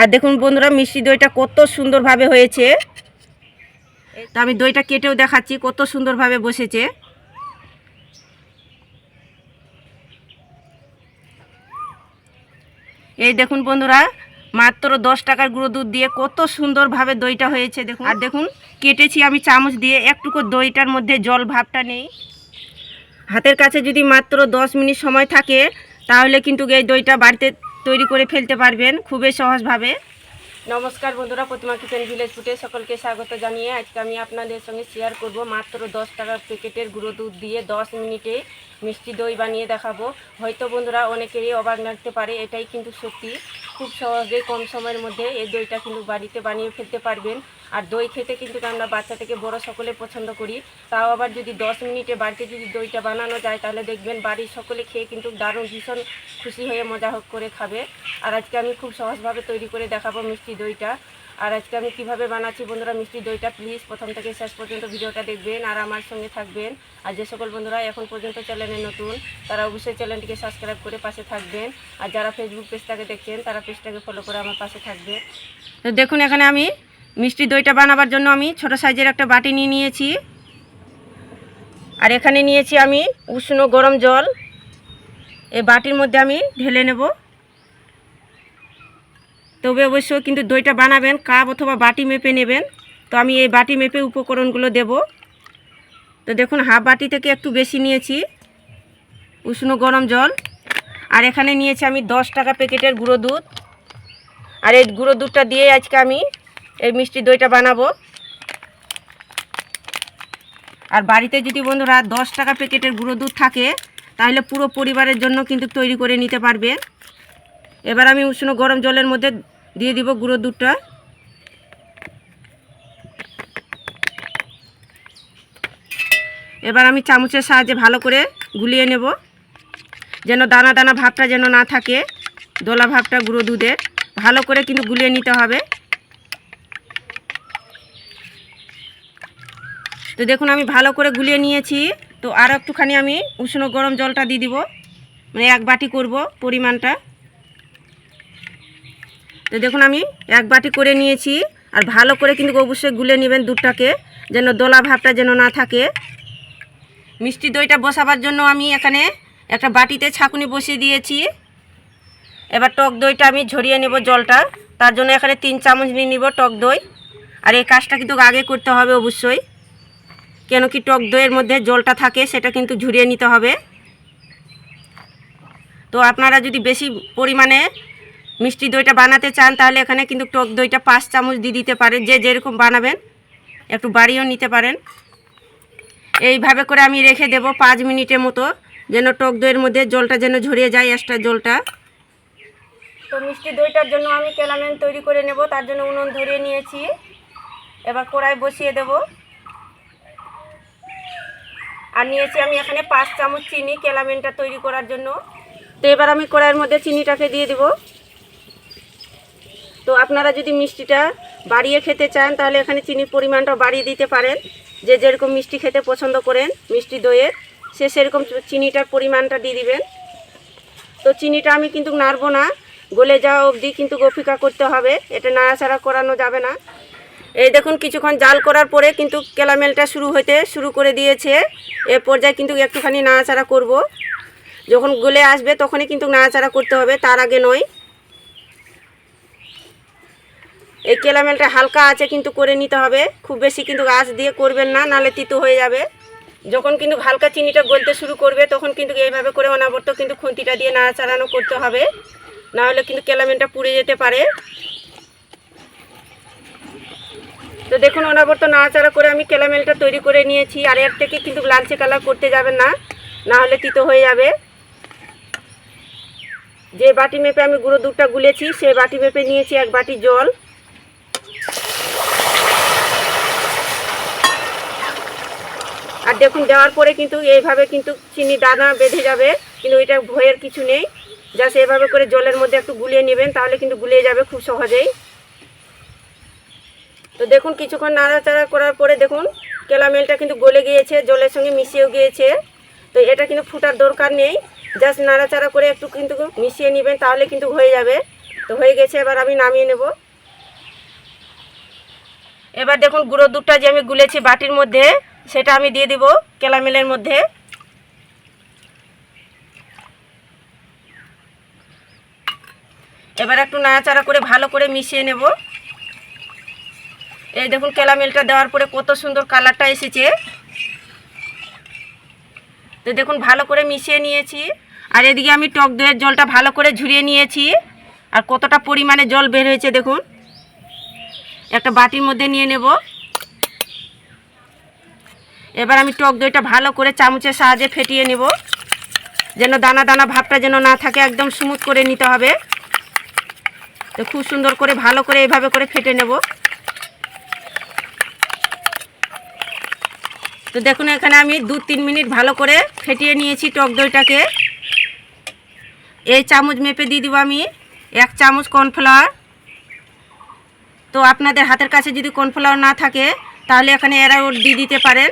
আর দেখুন বন্ধুরা, মিষ্টি দইটা কত সুন্দরভাবে হয়েছে। তা আমি দইটা কেটেও দেখাচ্ছি, কত সুন্দরভাবে বসেছে। এই দেখুন বন্ধুরা, মাত্র দশ টাকার গুঁড়ো দুধ দিয়ে কত সুন্দরভাবে দইটা হয়েছে দেখুন। আর দেখুন, কেটেছি আমি চামচ দিয়ে, একটুকু দইটার মধ্যে জল ভাবটা নেই। হাতের কাছে যদি মাত্র দশ মিনিট সময় থাকে, তাহলে কিন্তু এই দইটা বাড়িতে তৈরি করে ফেলতে পারবেন খুবই সহজভাবে। নমস্কার বন্ধুরা, প্রতিমা কিচেন ভিলেজ ফুটে সকলকে স্বাগত জানিয়ে আজকে আমি আপনাদের সঙ্গে শেয়ার করব মাত্র দশ টাকার প্যাকেটের গুঁড়ো দুধ দিয়ে দশ মিনিটে মিষ্টি দই বানিয়ে দেখাবো। হয়তো বন্ধুরা অনেকেরই অবাক লাগতে পারে, এটাই কিন্তু সত্যি। খুব সহজে কম সময়ের মধ্যে এই দইটা কিন্তু বাড়িতে বানিয়ে ফেলতে পারবেন। আর দই খেতে কিন্তু আমরা বাচ্চা থেকে বড় সকলে পছন্দ করি। তাও আবার যদি দশ মিনিটে বাড়িতে যদি দইটা বানানো যায়, তাহলে দেখবেন বাড়ির সকলে খেয়ে কিন্তু দারুণ, ভীষণ খুশি হয়ে মজা করে খাবে। আর আজকে আমি খুব সহজভাবে তৈরি করে দেখাবো মিষ্টি দইটা। আর আজকে আমি কীভাবে বানাচ্ছি বন্ধুরা মিষ্টি দইটা প্লিজ প্রথম থেকে শেষ পর্যন্ত ভিডিওটা দেখবেন আর আমার সঙ্গে থাকবেন। আর যে সকল বন্ধুরা এখন পর্যন্ত চ্যানেলে নতুন, তারা অবশ্যই চ্যানেলটিকে সাবস্ক্রাইব করে পাশে থাকবেন। আর যারা ফেসবুক পেজটাকে দেখছেন, তারা পেজটাকে ফলো করে আমার পাশে থাকবে তো দেখুন, এখানে আমি মিষ্টি দইটা বানাবার জন্য আমি ছোট সাইজের একটা বাটি নিয়ে নিয়েছি। আর এখানে নিয়েছি আমি উষ্ণ গরম জল। এই বাটির মধ্যে আমি ঢেলে নেব। তবে অবশ্য কিন্তু দইটা বানাবেন, কাপ অথবা বাটি মেপে নেবেন। তো আমি এই বাটি মেপে উপকরণগুলো দেব। তো দেখুন, হাফ বাটি থেকে একটু বেশি নিয়েছি, উষ্ণ গরম জল। আর এখানে নিয়েছি আমি দশ টাকা প্যাকেটের গুঁড়ো দুধ। আর এই গুঁড়ো দুধটা দিয়ে আজকে আমি এই মিষ্টি দইটা বানাবো। আর বাড়িতে যদি বন্ধুরা দশ টাকা প্যাকেটের গুঁড়ো দুধ থাকে, তাহলে পুরো পরিবারের জন্য কিন্তু তৈরি করে নিতে পারবে এবার আমি উষ্ণ গরম জলের মধ্যে দিয়ে দিব গুঁড়ো দুধটা। এবার আমি চামচের সাহায্যে ভালো করে গুলিয়ে নেব, যেন দানা দানা ভাবটা যেন না থাকে, দোলা ভাবটা গুঁড়ো দুধে ভালো করে কিন্তু গুলিয়ে নিতে হবে। তো দেখুন আমি ভালো করে গুলিয়ে নিয়েছি। তো আর একটুখানি আমি উষ্ণ গরম জলটা দিয়ে দিব। মানে এক বাটি করব পরিমাণটা। তো দেখুন আমি এক বাটি করে নিয়েছি, আর ভালো করে কিন্তু অবশ্যই গুলে নেবেন দুধটাকে, যেন দোলা ভাবটা যেন না থাকে। মিষ্টি দইটা বসাবার জন্য আমি এখানে একটা বাটিতে ছাঁকুনি বসিয়ে দিয়েছি। এবার টক দইটা আমি ঝরিয়ে নেব জলটা, তার জন্য এখানে তিন চামচ নিয়ে নিব টক দই। আর এই কাজটা কিন্তু আগে করতে হবে অবশ্যই, কেন কি টক দইয়ের মধ্যে জলটা থাকে সেটা কিন্তু ঝরিয়ে নিতে হবে। তো আপনারা যদি বেশি পরিমাণে মিষ্টি দইটা বানাতে চান, তাহলে এখানে কিন্তু টক দইটা পাঁচ চামচ দিয়ে দিতে পারেন। যে যেরকম বানাবেন, একটু বাড়িয়েও নিতে পারেন। এইভাবে করে আমি রেখে দেব পাঁচ মিনিটের মতো, যেন টক দইয়ের মধ্যে জলটা যেন ঝরিয়ে যায়, এক্সট্রা জলটা। তো মিষ্টি দইটার জন্য আমি কেলামেন তৈরি করে নেব, তার জন্য উনুন ধরিয়ে নিয়েছি। এবার কড়াই বসিয়ে দেব। আর নিয়েছি আমি এখানে পাঁচ চামচ চিনি কেলামেনটা তৈরি করার জন্য। তো এবার আমি কড়াইয়ের মধ্যে চিনিটাকে দিয়ে দেব। তো আপনারা যদি মিষ্টিটা বাড়িয়ে খেতে চান, তাহলে এখানে চিনির পরিমাণটা বাড়িয়ে দিতে পারেন। যে যেরকম মিষ্টি খেতে পছন্দ করেন, মিষ্টি দইয়ের, সে সেরকম চিনিটার পরিমাণটা দিয়ে দিবেন। তো চিনিটা আমি কিন্তু নাড়বো না, গলে যাওয়া অবধি কিন্তু অপেক্ষা করতে হবে, এটা নাড়াচাড়া করানো যাবে না। এই দেখুন, কিছুক্ষণ জাল করার পরে কিন্তু ক্যালামেলটা শুরু হতে শুরু করে দিয়েছে। এ পর্যায়ে কিন্তু একটুখানি নাড়াচাড়া করব। যখন গলে আসবে, তখনই কিন্তু নাড়াচাড়া করতে হবে, তার আগে নয়। এই ক্যালামেলটা হালকা আছে কিন্তু করে নিতে হবে। খুব বেশি কিন্তু আঁচ দিয়ে করবেন না, নালে তিতো হয়ে যাবে। যখন কিন্তু হালকা চিনিটা গলতে শুরু করবে, তখন কিন্তু এইভাবে করে অনাবর্ত কিন্তু খুন্তিটা দিয়ে নাড়াচাড়ানো করতে হবে। না হলে কিন্তু ক্যালামেলটা পুড়ে যেতে পারে। তো দেখুন, অনাবর্ত নাড়াচাড়া করে আমি ক্যালামেলটা তৈরি করে নিয়েছি। আর এর থেকে কিন্তু লালচে কালার করতে যাবেন না না হলে তিতো হয়ে যাবে। যে বাটি মেপে আমি গুঁড়ো দুধটা গুলেছি সেই বাটি মেপে নিয়েছি এক বাটি জল। আর দেখুন, দেওয়ার পরে কিন্তু এইভাবে কিন্তু চিনি দানা বেঁধে যাবে, কিন্তু এটা ভয়ের কিছু নেই। জাস্ট এভাবে করে জলের মধ্যে একটু গুলিয়ে নেবেন, তাহলে কিন্তু গুলিয়ে যাবে খুব সহজেই। তো দেখুন, কিছুক্ষণ নাড়াচাড়া করার পরে দেখুন ক্যালামেলটা কিন্তু গলে গিয়েছে, জলের সঙ্গে মিশিয়েও গিয়েছে। তো এটা কিন্তু ফুটার দরকার নেই। জাস্ট নাড়াচাড়া করে একটু কিন্তু মিশিয়ে নেবেন, তাহলে কিন্তু হয়ে যাবে। তো হয়ে গেছে, এবার আমি নামিয়ে নেব। এবার দেখুন, গুঁড়ো দুধটা যে আমি গুলেছি বাটির মধ্যে সেটা আমি দিয়ে দিব কেলামেলের মধ্যে। এবার একটু নাড়াচাড়া করে ভালো করে মিশিয়ে নেব। এই দেখুন কেলামেলটা দেওয়ার পরে কত সুন্দর কালারটা এসেছে। তো দেখুন ভালো করে মিশিয়ে নিয়েছি। আর এদিকে আমি টক দইয়ের জলটা ভালো করে ঝুরিয়ে নিয়েছি। আর কতটা পরিমাণে জল বের হয়েছে দেখুন। একটা বাটির মধ্যে নিয়ে নেব। এবার আমি টক দইটা ভালো করে চামচের সাহায্যে ফেটিয়ে নেব। যেন দানা দানা ভাবটা যেন না থাকে, একদম স্মুথ করে নিতে হবে। তো খুব সুন্দর করে ভালো করে এইভাবে করে ফেটে নেব। তো দেখুন, এখানে আমি দু তিন মিনিট ভালো করে ফেটিয়ে নিয়েছি টক দইটাকে। এই চামচ মেপে দিয়ে দিব আমি, এক চামচ কর্নফ্লাওয়ার। তো আপনাদের হাতের কাছে যদি কর্নফ্লাওয়ার না থাকে, তাহলে এখানে এরা দিয়ে দিতে পারেন।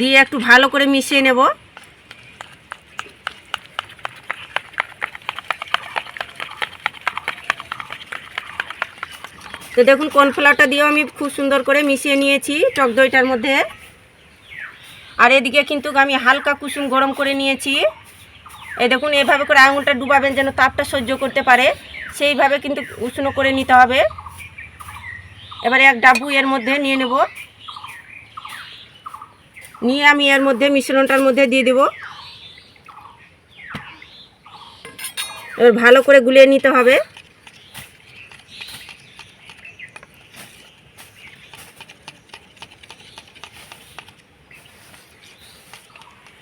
দিয়ে একটু ভালো করে মিশিয়ে নেব। তো দেখুন, কর্নফ্লাওয়ারটা দিয়েও আমি খুব সুন্দর করে মিশিয়ে নিয়েছি টক দইটার মধ্যে। আর এদিকে কিন্তু আমি হালকা কুসুম গরম করে নিয়েছি। এই দেখুন, এভাবে করে আঙুলটা ডুবাবেন যেন তাপটা সহ্য করতে পারে। সেইভাবে কিন্তু উষ্ণ করে নিতে হবে। এবারে এক ডাবু এর মধ্যে নিয়ে নেব। নিয়ে আমি এর মধ্যে মিশ্রণটার মধ্যে দিয়ে দেব। এবার ভালো করে গুলিয়ে নিতে হবে।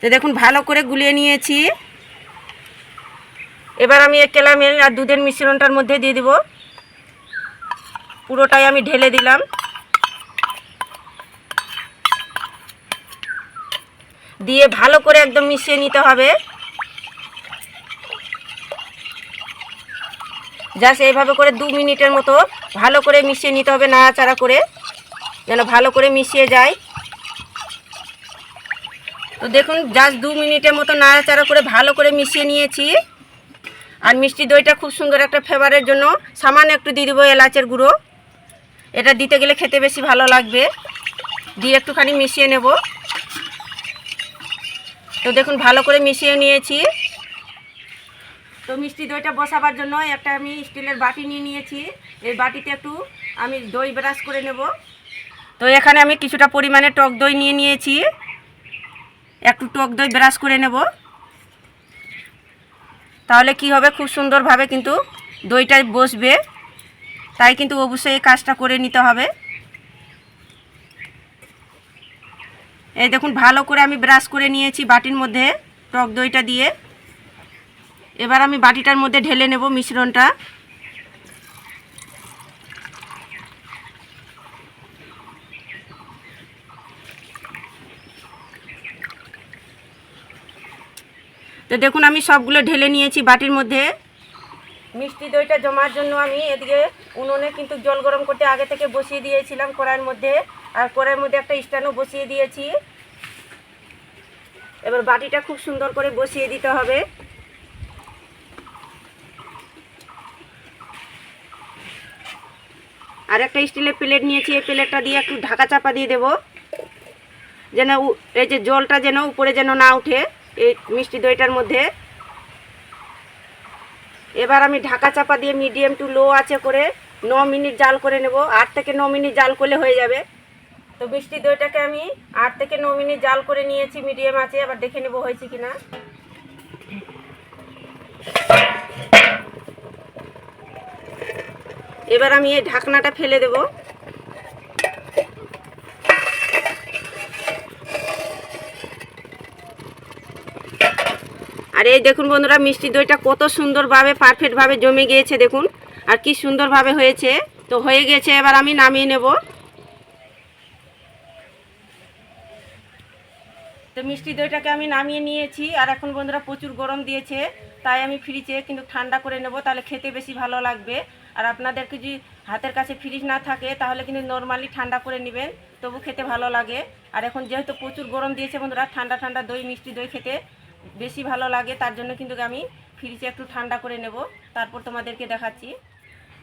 তো দেখুন, ভালো করে গুলিয়ে নিয়েছি। এবার আমি কেলামের আর দুধের মিশ্রণটার মধ্যে দিয়ে দিব। পুরোটাই আমি ঢেলে দিলাম। দিয়ে ভালো করে একদম মিশিয়ে নিতে হবে। জাস্ট এইভাবে করে দু মিনিটের মতো ভালো করে মিশিয়ে নিতে হবে নাড়াচাড়া করে, যেন ভালো করে মিশিয়ে যায়। তো দেখুন, জাস্ট দু মিনিটের মতো নাড়াচাড়া করে ভালো করে মিশিয়ে নিয়েছি। আর মিষ্টি দইটা খুব সুন্দর একটা ফ্লেভারের জন্য। সামান্য একটু দিয়ে দেবো এলাচের গুঁড়ো। এটা দিতে গেলে খেতে বেশি ভালো লাগবে। দিয়ে একটুখানি মিশিয়ে নেব। তো দেখুন, ভালো করে মিশিয়ে নিয়েছি। তো মিষ্টি দইটা বসাবার জন্য একটা আমি স্টিলের বাটি নিয়ে নিয়েছি। এই বাটিতে একটু আমি দই ব্রাশ করে নেব। তো এখানে আমি কিছুটা পরিমাণে টক দই নিয়ে নিয়েছি। একটু টক দই ব্রাশ করে নেব। তাহলে কি হবে? খুব সুন্দরভাবে কিন্তু দইটা বসবে। তাই কিন্তু অবশ্যই এই কাজটা করে নিতে হবে। এই দেখুন, ভালো করে আমি ব্রাশ করে নিয়েছি বাটির মধ্যে, টক দইটা দিয়ে। এবার আমি বাটিটার মধ্যে ঢেলে নেব মিশ্রণটা। তো দেখুন, আমি সবগুলো ঢেলে নিয়েছি বাটির মধ্যে। মিষ্টি দইটা জমার জন্য আমি এদিকে উনুনে কিন্তু জল গরম করতে আগে থেকে বসিয়ে দিয়েছিলাম কড়াইয়ের মধ্যে। আর কড়াইয়ের মধ্যে একটা স্ট্যান্ডও বসিয়ে দিয়েছি। এবার বাটিটা খুব সুন্দর করে বসিয়ে দিতে হবে। আর একটা স্টিলের প্লেট নিয়েছি, এই প্লেটটা দিয়ে একটু ঢাকা চাপা দিয়ে দেবো। যেন এই যে জলটা যেন উপরে যেন না উঠে এই মিষ্টি দইটার মধ্যে। এবার আমি ঢাকা চাপা দিয়ে মিডিয়াম টু লো আছে করে ন মিনিট জাল করে নেব। আট থেকে ন মিনিট জাল করলে হয়ে যাবে। তো মিষ্টি দইটাকে আমি আট থেকে ন মিনিট জাল করে নিয়েছি, মিডিয়াম আছে আবার দেখে নেব হয়েছে কিনা। এবার আমি এই ঢাকনাটা ফেলে দেবো। আর এই দেখুন বন্ধুরা, মিষ্টি দইটা কত সুন্দরভাবে পারফেক্টভাবে জমে গিয়েছে দেখুন। আর কি সুন্দরভাবে হয়েছে। তো হয়ে গেছে, এবার আমি নামিয়ে নেব। তো মিষ্টি দইটাকে আমি নামিয়ে নিয়েছি, আর এখন বন্ধুরা প্রচুর গরম দিয়েছে, তাই আমি ফ্রিজে কিন্তু ঠান্ডা করে নেব, তাহলে খেতে বেশি ভালো লাগবে। আর আপনাদেরকে যদি হাতের কাছে ফ্রিজ না থাকে, তাহলে কিন্তু নর্মালি ঠান্ডা করে নেবেন, তবু খেতে ভালো লাগে। আর এখন যেহেতু প্রচুর গরম দিয়েছে বন্ধুরা, ঠান্ডা ঠান্ডা দই, মিষ্টি দই খেতে বেশি ভালো লাগে, তার জন্য কিন্তু আমি ফ্রিজে একটু ঠান্ডা করে নেব। তারপর তোমাদেরকে দেখাচ্ছি।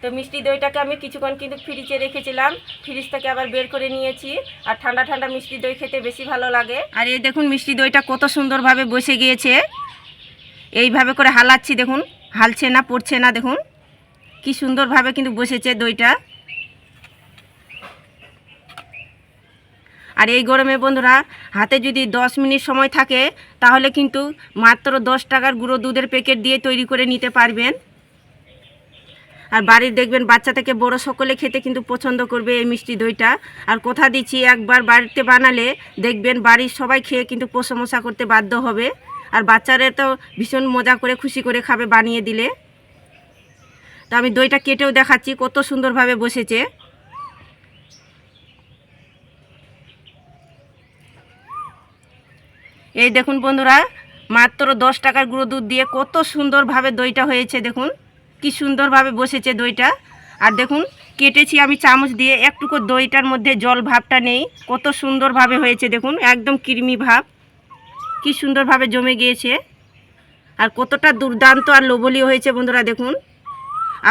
তো মিষ্টি দইটাকে আমি কিছুক্ষণ কিন্তু ফ্রিজে রেখেছিলাম। ফ্রিজ থেকে আবার বের করে নিয়েছি। আর ঠান্ডা ঠান্ডা মিষ্টি দই খেতে বেশি ভালো লাগে। আর এই দেখুন মিষ্টি দইটা কত সুন্দরভাবে বসে গিয়েছে। এইভাবে করে হালাচ্ছি দেখুন। হালছে না, পড়ছে না দেখুন। কি সুন্দরভাবে কিন্তু বসেছে দইটা। আর এই গরমে বন্ধুরা, হাতে যদি দশ মিনিট সময় থাকে, তাহলে কিন্তু মাত্র দশ টাকার গুঁড়ো দুধের প্যাকেট দিয়ে তৈরি করে নিতে পারবেন। আর বাড়ির দেখবেন বাচ্চা থেকে বড় সকলে খেতে কিন্তু পছন্দ করবে এই মিষ্টি দইটা। আর কথা দিচ্ছি, একবার বাড়িতে বানালে দেখবেন বাড়ির সবাই খেয়ে কিন্তু প্রশংসা করতে বাধ্য হবে। আর বাচ্চারা তো ভীষণ মজা করে, খুশি করে খাবে বানিয়ে দিলে। তো আমি দইটা কেটেও দেখাচ্ছি, কত সুন্দরভাবে বসেছে। এই দেখুন বন্ধুরা, মাত্র দশ টাকার গুঁড়ো দুধ দিয়ে কত সুন্দরভাবে দইটা হয়েছে, দেখুন। কি সুন্দরভাবে বসেছে দইটা। আর দেখুন, কেটেছি আমি চামচ দিয়ে একটুকু দইটার মধ্যে জল ভাবটা নেই। কত সুন্দরভাবে হয়েছে দেখুন, একদম কৃমি ভাব। কি সুন্দরভাবে জমে গিয়েছে। আর কতটা দুর্দান্ত আর লোভনীয় হয়েছে বন্ধুরা দেখুন।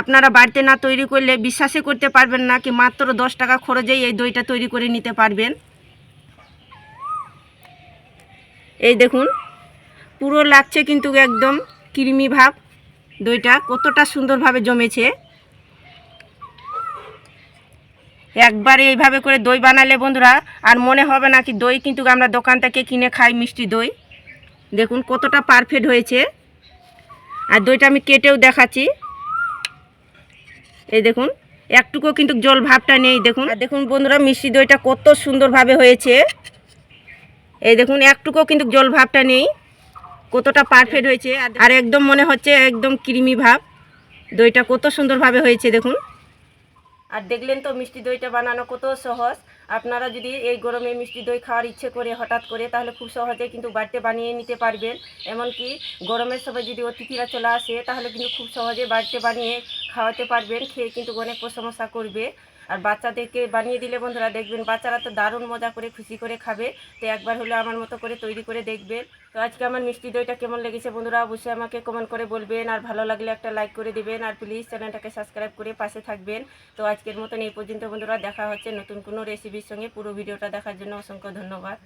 আপনারা বাড়িতে না তৈরি করলে বিশ্বাসই করতে পারবেন না কি মাত্র দশ টাকা খরচেই এই দইটা তৈরি করে নিতে পারবেন। এই দেখুন, পুরো লাগছে কিন্তু একদম কৃমি ভাব। দইটা কতটা সুন্দরভাবে জমেছে। একবারে এইভাবে করে দই বানালে বন্ধুরা, আর মনে হবে না কি দই কিন্তু আমরা দোকান থেকে কিনে খাই মিষ্টি দই। দেখুন কতটা পারফেক্ট হয়েছে। আর দইটা আমি কেটেও দেখাচ্ছি। এই দেখুন, একটুকু কিন্তু জল ভাবটা নেই, দেখুন। আর দেখুন বন্ধুরা, মিষ্টি দইটা কত সুন্দরভাবে হয়েছে। এই দেখুন, একটুকু কিন্তু জল ভাবটা নেই। কতটা পারফেক্ট হয়েছে, আর- একদম মনে হচ্ছে একদম কৃমি ভাব। দইটা কত সুন্দরভাবে হয়েছে, দেখুন। আর দেখলেন তো মিষ্টি দইটা বানানো কত সহজ। আপনারা যদি এই গরমে মিষ্টি দই খাওয়ার ইচ্ছে করে হঠাৎ করে, তাহলে খুব সহজে কিন্তু বাড়িতে বানিয়ে নিতে পারবেন। এমনকি গরমের সময় যদি অতিথিরা চলে আসে, তাহলে কিন্তু খুব সহজে বাড়িতে বানিয়ে খাওয়াতে পারবেন, খেয়ে কিন্তু অনেক প্রশংসা করবে। আর বাচ্চাদেরকে বানিয়ে দিলে বন্ধুরা দেখবেন বাচ্চারা তো দারুণ মজা করে, খুশি করে খাবে। তো একবার হলে আমার মতো করে তৈরি করে দেখবেন তো আজকে আমার মিষ্টি দইটা কেমন লেগেছে বন্ধুরা অবশ্যই আমাকে কমেন্ট করে বলবেন। আর ভালো লাগলে একটা লাইক করে দেবেন। আর প্লিজ চ্যানেলটাকে সাবস্ক্রাইব করে পাশে থাকবেন। তো আজকের মতন এই পর্যন্ত বন্ধুরা, দেখা হচ্ছে নতুন কোনো রেসিপির সঙ্গে। পুরো ভিডিওটা দেখার জন্য অসংখ্য ধন্যবাদ।